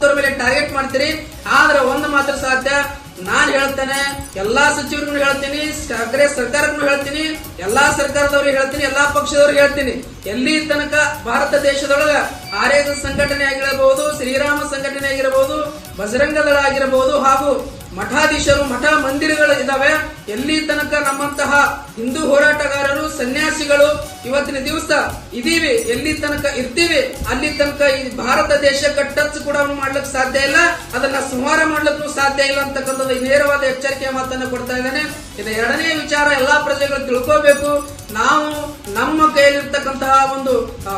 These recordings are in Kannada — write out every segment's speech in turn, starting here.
ಮೇಲೆ ಟಾರ್ಗೆಟ್ ಮಾಡ್ತೀರಿ. ಆದ್ರೆ ಒಂದು ಮಾತ್ರ ಸಾಧ್ಯ, ನಾನ್ ಹೇಳ್ತೇನೆ, ಎಲ್ಲಾ ಸಚಿವರಿಗೂ ಹೇಳ್ತೀನಿ ಅಗ್ರೆ ಸರ್ಕಾರಕ್ಕೂ ಹೇಳ್ತೀನಿ, ಎಲ್ಲಾ ಸರ್ಕಾರದವ್ರಿಗೆ ಹೇಳ್ತೀನಿ, ಎಲ್ಲಾ ಪಕ್ಷದವ್ರಿಗೆ ಹೇಳ್ತೀನಿ. ಎಲ್ಲಿ ತನಕ ಭಾರತ ದೇಶದೊಳಗ ಆರ್ಯ ಸಂಘಟನೆ ಆಗಿರಬಹುದು ಶ್ರೀರಾಮ ಸಂಘಟನೆ ಆಗಿರಬಹುದು ಬಜರಂಗ ದಳ ಆಗಿರಬಹುದು ಹಾಗೂ ಮಠಾಧೀಶರು, ಮಠ ಮಂದಿರಗಳು ಇದಾವೆ ಎಲ್ಲಿ ತನಕ ನಮ್ಮಂತಹ ಹಿಂದೂ ಹೋರಾಟಗಾರರು, ಸನ್ಯಾಸಿಗಳು ಇವತ್ತಿನ ದಿವಸ ಇದೀವಿ. ಎಲ್ಲಿ ತನಕ ಇರ್ತೀವಿ, ಅಲ್ಲಿ ತನಕ ಈ ಭಾರತ ದೇಶ ಕೂಡ ಮಾಡ್ಲಿಕ್ಕೆ ಸಾಧ್ಯ ಇಲ್ಲ. ಅದನ್ನ ಸಂಹಾರ ಮಾಡ್ಲಿಕ್ಕೂ ಸಾಧ್ಯ ಇಲ್ಲ ಅಂತಕ್ಕಂಥದ್ದು ನೇರವಾದ ಎಚ್ಚರಿಕೆಯ ಮಾತನ್ನು ಕೊಡ್ತಾ ಇದ್ದೇನೆ. ಇದು ಎರಡನೇ ವಿಚಾರ ಎಲ್ಲಾ ಪ್ರಜೆಗಳು ತಿಳ್ಕೋಬೇಕು. ನಾವು ನಮ್ಮ ಕೈಯಲ್ಲಿರ್ತಕ್ಕಂತಹ ಒಂದು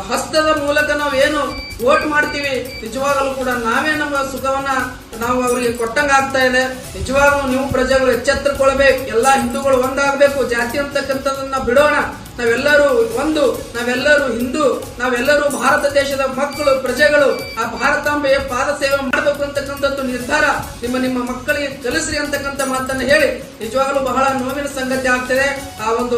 ಹಸ್ತದ ಮೂಲಕ ನಾವು ಏನು ವೋಟ್ ಮಾಡ್ತೀವಿ, ನಿಜವಾಗಲೂ ಕೂಡ ನಾವೇ ನಮ್ಮ ಸುಖವನ್ನ ನಾವು ಅವರಿಗೆ ಕೊಟ್ಟಂಗ ಆಗ್ತಾ ಇದೆ. ನಿಜವಾಗ್ಲೂ ನೀವು ಪ್ರಜೆಗಳು ಎಚ್ಚೆತ್ತುಕೊಳ್ಬೇಕು ಎಲ್ಲಾ ಹಿಂದೂಗಳು ಒಂದಾಗಬೇಕು, ಜಾತಿ ಅಂತಕ್ಕಂಥದನ್ನ ಬಿಡೋಣ. ನಾವೆಲ್ಲರೂ ಒಂದು, ನಾವೆಲ್ಲರೂ ಹಿಂದೂ, ನಾವೆಲ್ಲರೂ ಭಾರತ ದೇಶದ ಮಕ್ಕಳು, ಪ್ರಜೆಗಳು, ಆ ಭಾರತಾಂಬೆಯ ಪಾದ ಸೇವೆ ಮಾಡಬೇಕು ಅಂತಕ್ಕಂಥದ್ದು ನಿರ್ಧಾರ ನಿಮ್ಮ ನಿಮ್ಮ ಮಕ್ಕಳಿಗೆ ಕಲಿಸ್ರಿ ಅಂತಕ್ಕಂಥ ಮಾತನ್ನು ಹೇಳಿ. ನಿಜವಾಗಲೂ ಬಹಳ ನೋವಿನ ಸಂಗತಿ ಆಗ್ತದೆ. ಆ ಒಂದು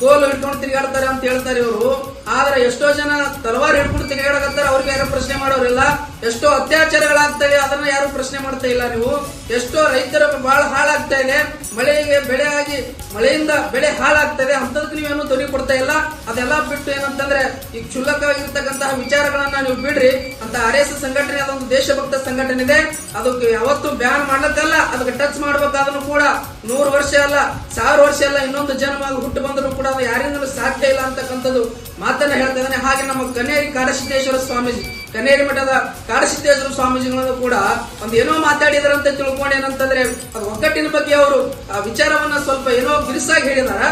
ಕೋಲು ಹಿಡ್ಕೊಂಡು ತಿರುಗಾಡ್ತಾರೆ ಅಂತ ಹೇಳ್ತಾರೆ ಇವರು. ಆದ್ರೆ ಎಷ್ಟೋ ಜನ ತಲವಾರು ಹಿಡ್ಕೊಂಡು ತಿರುಗಾಡಕತ್ತಾರೆ. ಅವ್ರಿಗೆ ಯಾರು ಪ್ರಶ್ನೆ ಮಾಡೋರಿಲ್ಲ. ಎಷ್ಟೋ ಅತ್ಯಾಚಾರಗಳಾಗ್ತವೆ ಅದನ್ನ ಯಾರು ಪ್ರಶ್ನೆ ಮಾಡ್ತಾ ಇಲ್ಲ ನೀವು. ಎಷ್ಟೋ ರೈತರ ಬಹಳ ಹಾಳಾಗ್ತಾ ಇದೆ, ಮಳೆಗೆ ಬೆಳೆ ಆಗಿ, ಮಳೆಯಿಂದ ಬೆಳೆ ಹಾಳಾಗ್ತದೆ ಅಂತದಕ್ಕೆ ನೀವೇನು ಧ್ವನಿ ಕೊಡ್ತಾ ಇಲ್ಲ. ಅದೆಲ್ಲ ಬಿಟ್ಟು ಏನಂತಂದ್ರೆ, ಈ ಕ್ಷುಲ್ಲಕವಾಗಿರ್ತಕ್ಕಂತಹ ವಿಚಾರಗಳನ್ನ ನೀವು ಬಿಡ್ರಿ. ಅಂತ ಆರ್ ಎಸ್ ಸಂಘಟನೆ, ಅದೊಂದು ದೇಶಭಕ್ತ ಸಂಘಟನೆ ಇದೆ. ಅದಕ್ಕೆ ಯಾವತ್ತು ಬ್ಯಾನ್ ಮಾಡ್ಲಿಕ್ಕಲ್ಲ ಅದಕ್ಕೆ ಟಚ್ ಮಾಡ್ಬೇಕಾದ್ರೂ ಕೂಡ ನೂರು ವರ್ಷ ಅಲ್ಲ, ಸಾವಿರ ವರ್ಷ ಅಲ್ಲ, ಇನ್ನೊಂದು ಜನ್ಮ ಹುಟ್ಟು ಬಂದರೂ ಕೂಡ ಅದು ಯಾರಿಂದಲೂ ಸಾಧ್ಯ ಇಲ್ಲ ಅಂತಕ್ಕಂಥದ್ದು ಮಾತನ್ನ ಹೇಳ್ತಾ ಇದ್ದಾನೆ. ಹಾಗೆ ನಮ್ಮ ಕನೇರಿ ಕಾಡಸಿದ್ದೇಶ್ವರ ಸ್ವಾಮೀಜಿ. ಕನೇರಿ ಮಠದ ಕಾಡಸಿದ್ದೇಶ್ವರ ಸ್ವಾಮೀಜಿಗಳನ್ನು ಕೂಡ ಒಂದು ಏನೋ ಮಾತಾಡಿದಾರಂತ ತಿಳ್ಕೊಂಡು ಏನಂತಂದ್ರೆ ಅದು ಒಗ್ಗಟ್ಟಿನ ಬಗ್ಗೆ ಅವರು ಆ ವಿಚಾರವನ್ನ ಸ್ವಲ್ಪ ಏನೋ ಬಿರುಸಾಗಿ ಹೇಳಿದಾರ.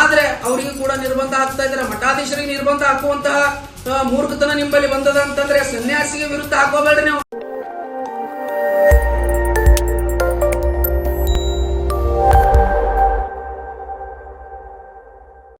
ಆದ್ರೆ ಅವರಿಗೂ ಕೂಡ ನಿರ್ಬಂಧ ಆಗ್ತಾ ಇದ್ದಾರೆ ಮಠಾಧೀಶರಿಗೆ ನಿರ್ಬಂಧ ಹಾಕುವಂತಹ ಮೂರ್ಖತನ ನಿಂಬಲ್ಲಿ ಬಂದದ ಅಂತಂದ್ರೆ ಸನ್ಯಾಸಿಗೆ ವಿರುದ್ಧ ಹಾಕೋಬೇಡ್ರಿ ನೀವು.